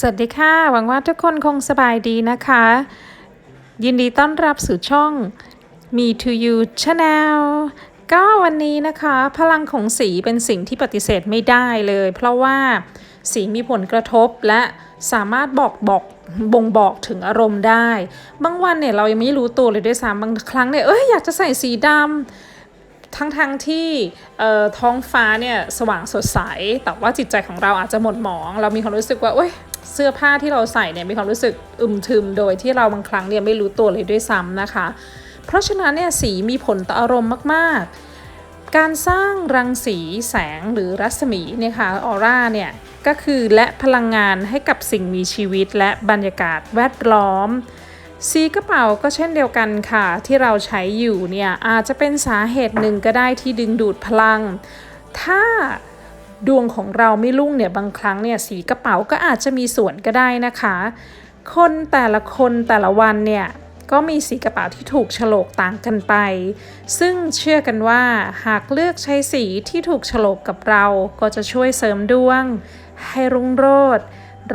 สวัสดีค่ะ หวังว่าทุกคนคงสบายดีนะคะ ยินดีต้อนรับสู่ช่อง Me to You Channel ก็วันนี้นะคะ พลังของสีเป็นสิ่งที่ปฏิเสธไม่ได้เลย เพราะว่าสีมีผลกระทบและสามารถบอกบอกบ่งบอกถึงอารมณ์ได้ บางวันเนี่ยเรายังไม่รู้ตัวเลยด้วยซ้ำบางครั้งเนี่ยเอ้ยอยากจะใส่สีดำทั้งๆทที่ท้องฟ้าเนี่ยสว่างสดใส แต่ว่าจิตใจของเราอาจจะหมดหมอง เรามีความรู้สึกว่าเอ้ย เสื้อผ้าที่เราใส่เนี่ยมีความรู้สึกอึมทึมโดยที่เราบางครั้งเนี่ยไม่รู้ตัวเลยด้วยซ้ำนะคะ เพราะฉะนั้นเนี่ยสีมีผลต่ออารมณ์มาก ๆ การสร้างรังสีแสงหรือรัศมีเนี่ยค่ะออร่าเนี่ยก็คือและพลังงานให้กับสิ่งมีชีวิตและบรรยากาศแวดล้อมสีกระเป๋าก็เช่นเดียวกันค่ะ ที่เราใช้อยู่เนี่ยอาจจะเป็นสาเหตุหนึ่งก็ได้ที่ดึงดูดพลัง ถ้า ดวงของเราไม่รุ่งเนี่ยบางครั้งเนี่ยสีกระเป๋าก็อาจจะมีส่วนก็ได้นะคะ คนแต่ละคนแต่ละวันเนี่ยก็มีสีกระเป๋าที่ถูกฉลกต่างกันไป ซึ่งเชื่อกันว่าหากเลือกใช้สีที่ถูกฉลกกับเราก็จะช่วยเสริมดวง ให้รุ่งโรจน์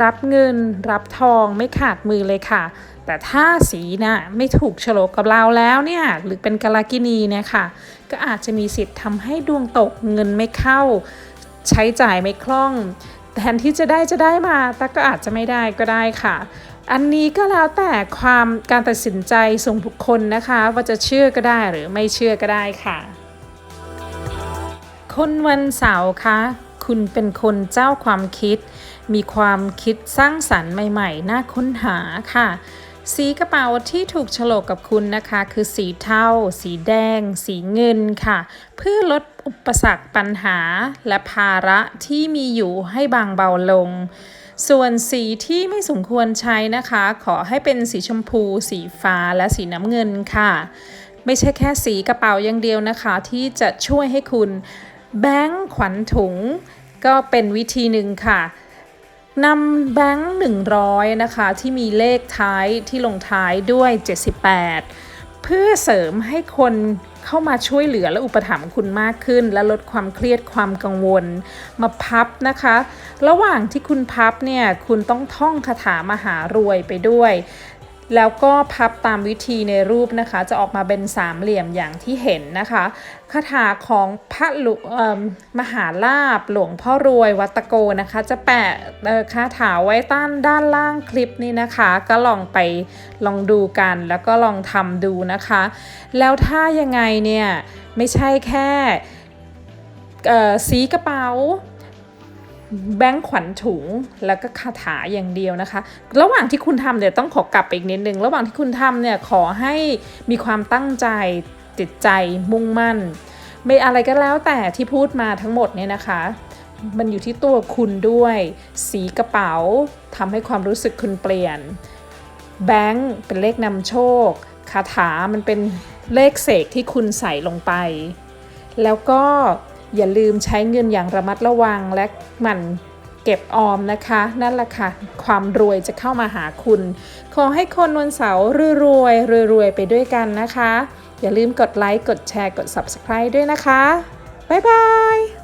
รับเงิน รับทองไม่ขาดมือเลยค่ะ แต่ถ้าสีนะ่ะไม่ถูกฉลกกับเราแล้วเนี่ยหรือเป็นกาลกินีเนี่ยค่ะ ก็อาจจะมีสิทธิ์ทำให้ดวงตกเงินไม่เข้า ใช้จ่ายไม่คล่องแทนที่จะได้จะได้มาแต่ก็อาจจะไม่ได้ก็ได้ค่ะ อันนี้ก็แล้วแต่ความการตัดสินใจส่งบุคคลนะคะ ว่าจะเชื่อก็ได้หรือไม่เชื่อก็ได้ค่ะ คนวันเสาร์คะคุณเป็นคนเจ้าความคิด มีความคิดสร้างสรรค์ใหม่ ๆ น่าค้นหาค่ะ สีกระเป๋าที่ถูกฉลกกับคุณนะคะ คือสีเทา สีแดง สีเงินค่ะ เพื่อลดอุปสรรคปัญหาและภาระที่มีอยู่ให้บางเบาลง ส่วนสีที่ไม่สมควรใช้นะคะ ขอให้เป็นสีชมพู สีฟ้าและสีน้ำเงินค่ะ ไม่ใช่แค่สีกระเป๋าอย่างเดียวนะคะ ที่จะช่วยให้คุณแบงค์ขวัญถุง ก็เป็นวิธีหนึ่งค่ะ นำแบงค์100 นะคะ ที่มีเลขท้ายที่ลงท้ายด้วย 78 เพื่อเสริมให้คนเข้ามาช่วยเหลือและอุปถัมภ์คุณมากขึ้น และลดความเครียดความกังวล มาพับนะคะ ระหว่างที่คุณพับเนี่ยคุณต้องท่องคาถามหารวยไปด้วย แล้วก็พับตามวิธีในรูปนะคะ จะออกมาเป็นสามเหลี่ยมอย่างที่เห็นนะคะคาถาของพระหลวงมหาลาบหลวงพ่อรวยวัตโกนะคะ จะแปะคาถาไว้ต้านด้านล่างคลิปนี้นะคะ ก็ลองไปลองดูกันแล้วก็ลองทำดูนะคะ แล้วถ้ายังไงเนี่ย ไม่ใช่แค่สีกระเป๋า แบงค์ขวัญถุงแล้วก็คาถาอย่างเดียวนะคะ ระหว่างที่คุณทำเดี๋ยวต้องขอกลับไปอีกนิดนึง ระหว่างที่คุณทำเนี่ยขอให้มีความตั้งใจจิตใจมุ่งมั่น ไม่อะไรก็แล้วแต่ที่พูดมาทั้งหมดเนี่ยนะคะ มันอยู่ที่ตัวคุณด้วย สีกระเป๋าทำให้ความรู้สึกคุณเปลี่ยน แบงค์เป็นเลขนำโชคคาถามันเป็นเลขเสกที่คุณใส่ลงไป แล้วก็ อย่าลืมใช้เงินอย่างระมัดระวังและหมั่นเก็บออมนะคะ นั่นแหละค่ะ ความรวยจะเข้ามาหาคุณ ขอให้คนวันเสาร์รวยรวยรวยไปด้วยกันนะคะ อย่าลืมกดไลค์ กดแชร์ กด Subscribe ด้วยนะคะ บ๊ายบาย